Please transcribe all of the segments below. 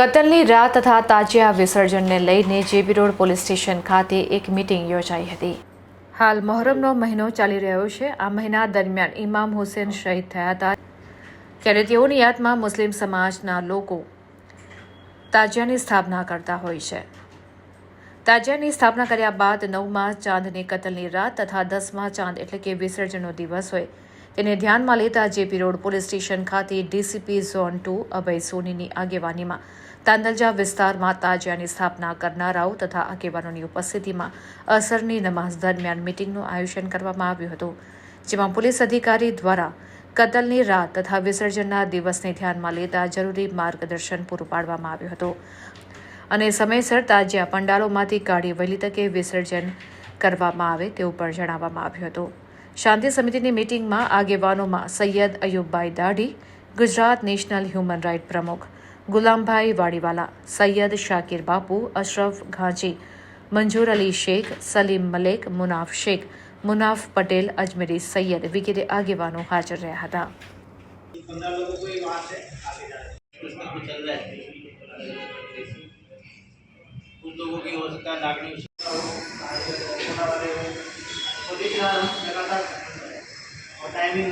કતલની રાત તથા તાજિયા વિસર્જનને લઈને જેબી રોડ પોલીસ સ્ટેશન ખાતે એક મિટિંગ યોજાઈ હતી. હાલ મહોરમનો મહિનો ચાલી રહ્યો છે. આ મહિના દરમિયાન ઇમામ હુસેન શહીદ થયા હતા. ત્યારે તેઓની યાદમાં મુસ્લિમ સમાજના લોકો તાજિયાની સ્થાપના કરતા હોય છે. તાજિયાની સ્થાપના કર્યા બાદ નવમા ચાંદની કતલની રાત તથા દસમા ચાંદ એટલે કે વિસર્જનનો દિવસ હોય. તેને ધ્યાનમાં લેતા જેપી રોડ પોલીસ સ્ટેશન ખાતે ડીસીપી ઝોન ટુ અભય સોનીની આગેવાનીમાં તાંદલજા વિસ્તારમાં તાજિયાની સ્થાપના કરનારાઓ તથા આગેવાનોની ઉપસ્થિતિમાં અસરની નમાઝ દરમિયાન મિટિંગનું આયોજન કરવામાં આવ્યું હતું, જેમાં પોલીસ અધિકારી દ્વારા કતલની રાત તથા વિસર્જનના દિવસને ધ્યાનમાં લેતા જરૂરી માર્ગદર્શન પૂરું પાડવામાં આવ્યું હતું. અને સમયસર તાજિયા પંડાલોમાંથી કાઢી વહેલી તકે વિસર્જન કરવામાં આવે તેવું પણ જણાવવામાં આવ્યું હતું. શાંતિ સમિતિની મિટિંગમાં આગેવાનોમાં સૈયદ અયુબભાઈ દાઢી, ગુજરાત નેશનલ હ્યુમન રાઇટ પ્રમુખ ગુલામભાઈ વાડીવાલા સૈયદ શાકિર બાપુ અશરફ ઘાંચી મંજૂર અલી શેખ સલીમ મલેક મુનાફ શેખ મુનાફ પટેલ અજમેરી સૈયદ વગેરે આગેવાનો હાજર રહ્યા હતા पंद्रह लोगों को ही वहाँ से आगे जाना है उसमें कुछ चल रहा है कुछ लोगों की हो सकता है लाखनी तो देख रहा हूँ लगातार और टाइमिंग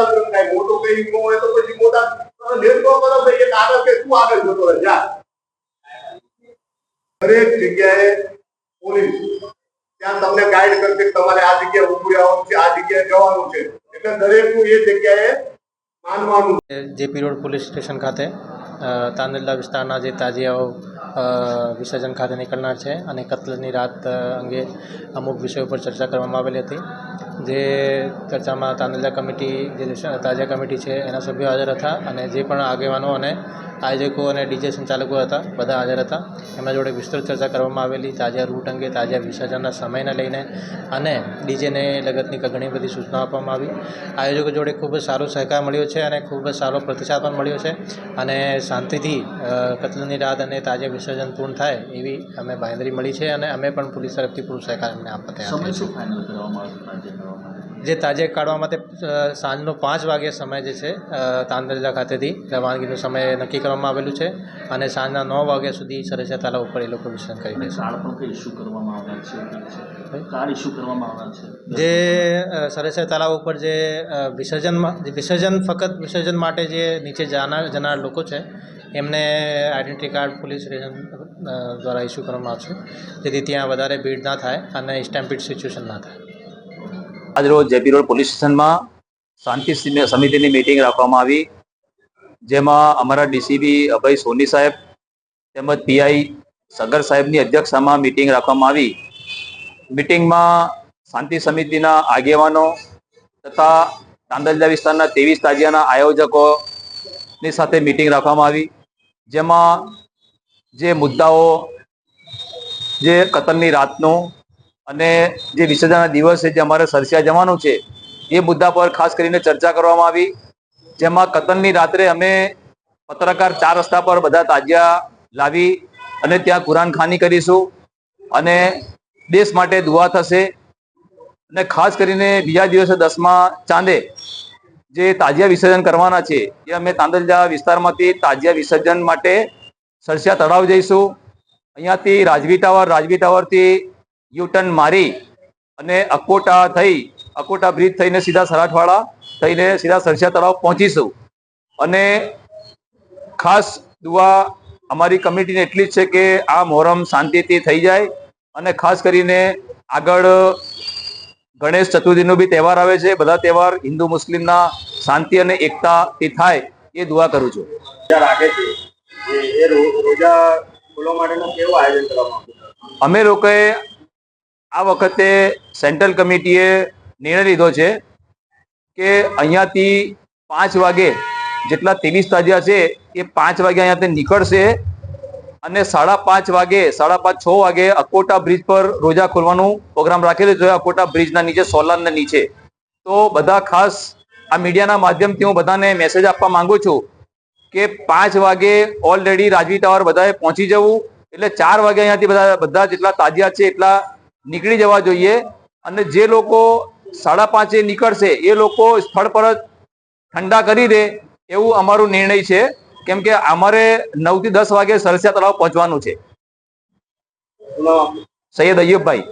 કાંઈ મોટું કઈ ન હોય તો પછી મોટા લેતો કરો ભાઈ એક આગળ કે તું આગળ જતો રહે જા દરેક જગ્યાએ પોલીસ ત્યાં તમને ગાઈડ કરશે કે તમારે આ જગ્યાએ ઉભું રહેવાનું છે આ જગ્યાએ જવાનું છે એટલે દરેકનું એ જગ્યાએ માનવાનું જેપી રોડ પોલીસ સ્ટેશન ખાતે અ, તાંદલજા વિસ્તારના જે તાજિયાઓ અ, વિસર્જન ખાતે નીકળનાર છે અને કત્લની રાત અંગે અમુક વિષયો પર ચર્ચા કરવામાં આવેલી હતી. જે ચર્ચામાં તાંદલજા કમિટી, જે તાજા કમિટી છે, એના સભ્યો હાજર હતા અને જે પણ આગેવાનો અને આયોજકો અને ડીજે સંચાલકો હતા, બધા હાજર હતા. એમના જોડે વિસ્તૃત ચર્ચા કરવામાં આવેલી. તાજા રૂટ અંગે તાજા વિસર્જનના સમયને લઈને અને ડીજેને લગતની ઘણી બધી સૂચનાઓ આપવામાં આવી. આયોજકો જોડે ખૂબ જ સારો સહકાર મળ્યો છે અને ખૂબ જ સારો પ્રતિસાદ પણ મળ્યો છે અને શાંતિથી કતલની રાત અને તાજિયા વિસર્જન પૂર્ણ થાય એવી અમે બાંયધરી મળી છે અને અમે પણ પોલીસ તરફથી પૂરો સહકાર અમને આપવા જે તાજે કાઢવા માટે સાંજનો પાંચ વાગ્યા સમય જે છે તાંદરજા ખાતેથી રવાનગીનો સમય નક્કી કરવામાં આવેલું છે અને સાંજના નવ વાગ્યા સુધી સરસિયા તાલા ઉપર એ લોકો વિસર્જન કરી દેશે કાર્ડ પણ કઈ ઇસ્યુ કરવામાં આવનાર છે? કાર્ડ ઇસ્યુ કરવામાં આવનાર છે? જે સરસિયા તલાવ ઉપર જે વિસર્જનમાં વિસર્જન ફક્ત વિસર્જન માટે જે નીચે જાનાર જનાર લોકો છે એમને આઇડેન્ટિટી કાર્ડ પોલીસ સ્ટેશન દ્વારા ઇસ્યુ કરવામાં આવશે. જેથી ત્યાં વધારે ભીડ ના થાય અને સ્ટેમ્પિડ સિચ્યુએશન ના થાય. આજરોજ જેપી રોડ પોલીસ સ્ટેશનમાં શાંતિ સમિતિની મિટિંગ રાખવામાં આવી. જેમાં અમારા ડીસીબી અભય સોની સાહેબ તેમજ પીઆઈ સગર સાહેબની અધ્યક્ષતામાં મિટિંગ રાખવામાં આવી. મિટિંગમાં શાંતિ સમિતિના આગેવાનો તથા તાંદલજા વિસ્તારના ત્રેવીસ તાજિયાના આયોજકોની સાથે મિટિંગ રાખવામાં આવી. જેમાં જે મુદ્દાઓ, જે કતલની રાતનું અને જે વિસર્જનના દિવસે જે અમારે સરસિયા જવાનું છે, એ મુદ્દા પર ખાસ કરીને ચર્ચા કરવામાં આવી. જેમાં કતલની રાત્રે અમે પત્રકાર ચાર રસ્તા પર બધા તાજિયા લાવી અને ત્યાં કુરાન ખાની કરીશું અને દેશ માટે દુઆ થશે. અને ખાસ કરીને બીજા દિવસે દસમા ચાંદે જે તાજિયા વિસર્જન કરવાના છે, એ અમે તાંદલજા વિસ્તારમાંથી તાજિયા વિસર્જન માટે સરસિયા તળાવ જઈશું. અહીંયાથી રાજવી ટાવર, રાજવી ટાવરથી યુટર્ન મારી અને અકોટા થઈ, અકોટા બ્રિજ થઈને સીધા સરાઠવાડા થઈને સીધા સરસિયા તળાવ પહોંચીશું. અને ખાસ દુઆ અમારી કમિટીને એટલી જ છે કે આ મોહરમ શાંતિથી થઈ જાય અને ખાસ કરીને આગળ ગણેશ ચતુર્થીનો બી તહેવાર આવે છે. બધા તહેવાર હિન્દુ મુસ્લિમના શાંતિ અને એકતા એકતાથી થાય એ દુઆ કરું છું. રાખે છે એ- એ રોજા ખોલવા માટેનું કેવું આયોજન કરવામાં અમે લોકોએ આ વખતે સેન્ટ્રલ કમિટીએ નિર્ણય લીધો છે કે અહીંયાથી પાંચ વાગે જેટલા ત્રેવીસ તાજિયા છે એ પાંચ વાગે અહીંયાથી નીકળશે અને સાડા પાંચ વાગે, સાડા પાંચ, છ વાગે અકોટા બ્રિજ પર રોજા ખોલવાનું પ્રોગ્રામ રાખેલો છે. અકોટા બ્રિજના નીચે સોલારના નીચે. તો બધા ખાસ આ મીડિયાના માધ્યમથી હું બધાને મેસેજ આપવા માંગુ છું કે પાંચ વાગે ઓલરેડી રાજવી ટાવર બધાએ પહોંચી જવું. એટલે ચાર વાગે અહીંયાથી બધા બધા જેટલા તાજિયા છે એટલા નીકળી જવા જોઈએ. અને જે લોકો સાડા પાંચે નીકળશે એ લોકો સ્થળ પર જ ઠંડા કરી દે એવું અમારું નિર્ણય છે. કેમ કે અમારે નવથી દસ વાગે સરસિયા તળાવ પહોંચવાનું છે. સૈયદ અയ്યુબભાઈ